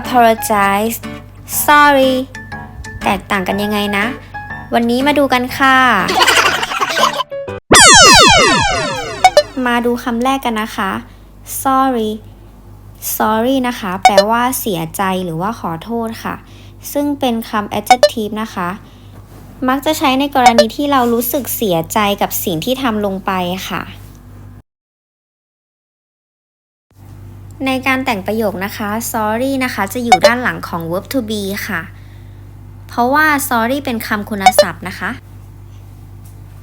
apologize sorry แตกต่างกันยังไงนะ วันนี้มาดูกันค่ะ มาดูคำแรกกันนะคะ sorry sorry นะคะ แปลว่าเสียใจหรือว่าขอโทษค่ะ ซึ่งเป็นคำ adjective นะคะ มักจะใช้ในกรณีที่เรารู้สึกเสียใจกับสิ่งที่ทำลงไปค่ะ ในการแต่งประโยคนะคะ sorry นะคะจะอยู่ด้านหลังของ verb to be ค่ะ เพราะว่า sorry เป็นคำคุณศัพท์นะคะ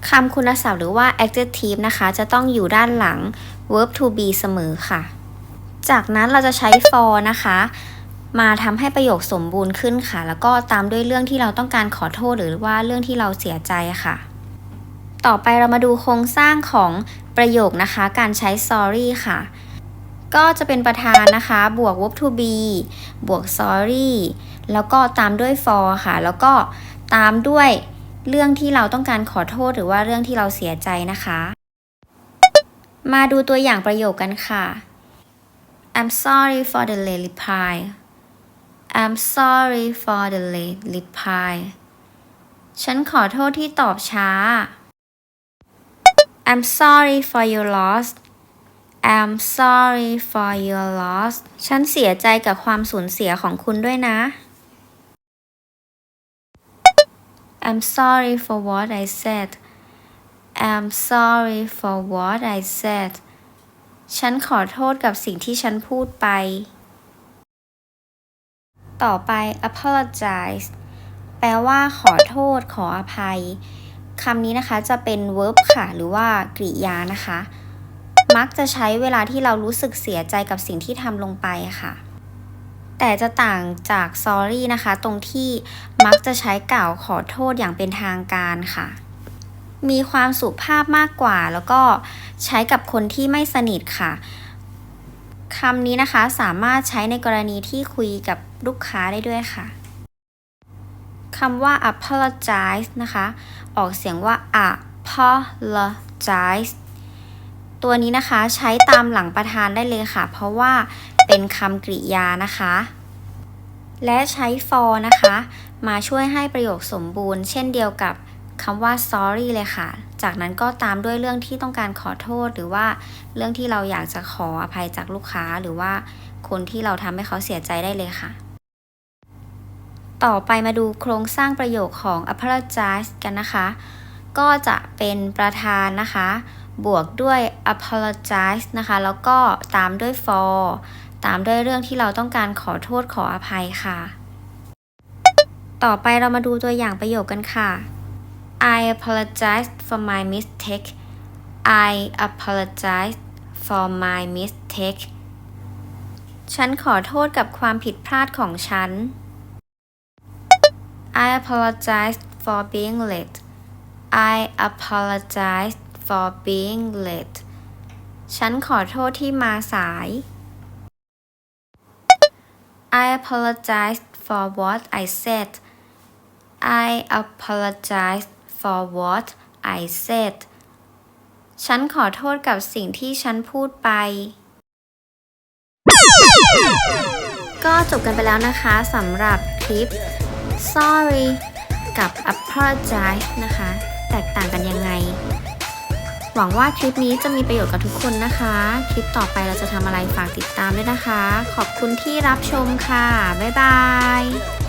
คำคุณศัพท์หรือว่า adjective นะคะ จะต้องอยู่ด้านหลัง verb to be เสมอค่ะ จากนั้นเราจะใช้ for นะคะ มาทำให้ประโยคสมบูรณ์ขึ้นค่ะ แล้วก็ตามด้วยเรื่องที่เราต้องการขอโทษหรือว่าเรื่องที่เราเสียใจค่ะ ต่อไปเรามาดูโครงสร้างของประโยคนะคะ การใช้ sorry ค่ะ ก็จะเป็นประธานนะคะ บวก verb to be บวก sorry แล้วก็ตามด้วย for ค่ะ แล้วก็ตามด้วยเรื่องที่เราต้องการขอโทษหรือว่าเรื่องที่เราเสียใจนะคะ มาดูตัวอย่างประโยคกันค่ะ I'm sorry for the late reply I'm sorry for the late reply ฉันขอโทษที่ตอบช้า I'm sorry for your loss I'm sorry for your loss ฉันเสียใจกับความสูญเสียของคุณด้วยนะ I'm sorry for what I said I'm sorry for what I said ฉันขอโทษกับสิ่งที่ฉันพูดไป ต่อไป apologize แปลว่าขอโทษ ขออภัย คำนี้นะคะจะเป็น verb ค่ะ หรือว่ากริยานะคะ มักจะใช้เวลาที่เรารู้สึกเสียใจกับสิ่งที่ทำลงไปค่ะ แต่จะต่างจาก sorry นะคะ ตรงที่มักจะใช้กล่าวขอโทษอย่างเป็นทางการค่ะ มีความสุภาพมากกว่า แล้วก็ใช้กับคนที่ไม่สนิทค่ะคำนี้นะคะสามารถใช้ในกรณีที่คุยกับลูกค้าได้ด้วยค่ะคำว่า apologize นะคะ ออกเสียงว่า apologize ตัวนี้นะคะใช้ตามหลังประธานได้เลยค่ะ เพราะว่าเป็นคำกริยานะคะ และใช้ for นะคะ มาช่วยให้ประโยคสมบูรณ์ เช่นเดียวกับคำว่า sorry เลยค่ะ จากนั้นก็ตามด้วยเรื่องที่ต้องการขอโทษ หรือว่าเรื่องที่เราอยากจะขออภัยจากลูกค้า หรือว่าคนที่เราทำให้เขาเสียใจได้เลยค่ะ ต่อไปมาดูโครงสร้างประโยคของ apologize กันนะคะ ก็จะเป็นประธานนะคะ บวกด้วย apologize นะคะ แล้วก็ตามด้วย for ตามด้วยเรื่องที่เราต้องการขอโทษขออภัยค่ะ ต่อไปเรามาดูตัวอย่างประโยคกันค่ะ I apologize for my mistake I apologize for my mistake ฉันขอโทษกับความผิดพลาดของฉัน I apologize for being late I apologize for being late ฉันขอโทษที่มาสาย I apologize for what I said I apologize for what I said ฉันขอโทษกับสิ่งที่ฉันพูดไป ก็จบกันไปแล้วนะคะสำหรับคลิป sorry กับ apologize นะคะ หวังว่าคลิปนี้จะมีประโยชน์กับทุกคนนะคะ คลิปต่อไปเราจะทำอะไรฝากติดตามด้วยนะคะ ขอบคุณที่รับชมค่ะ บ๊ายบาย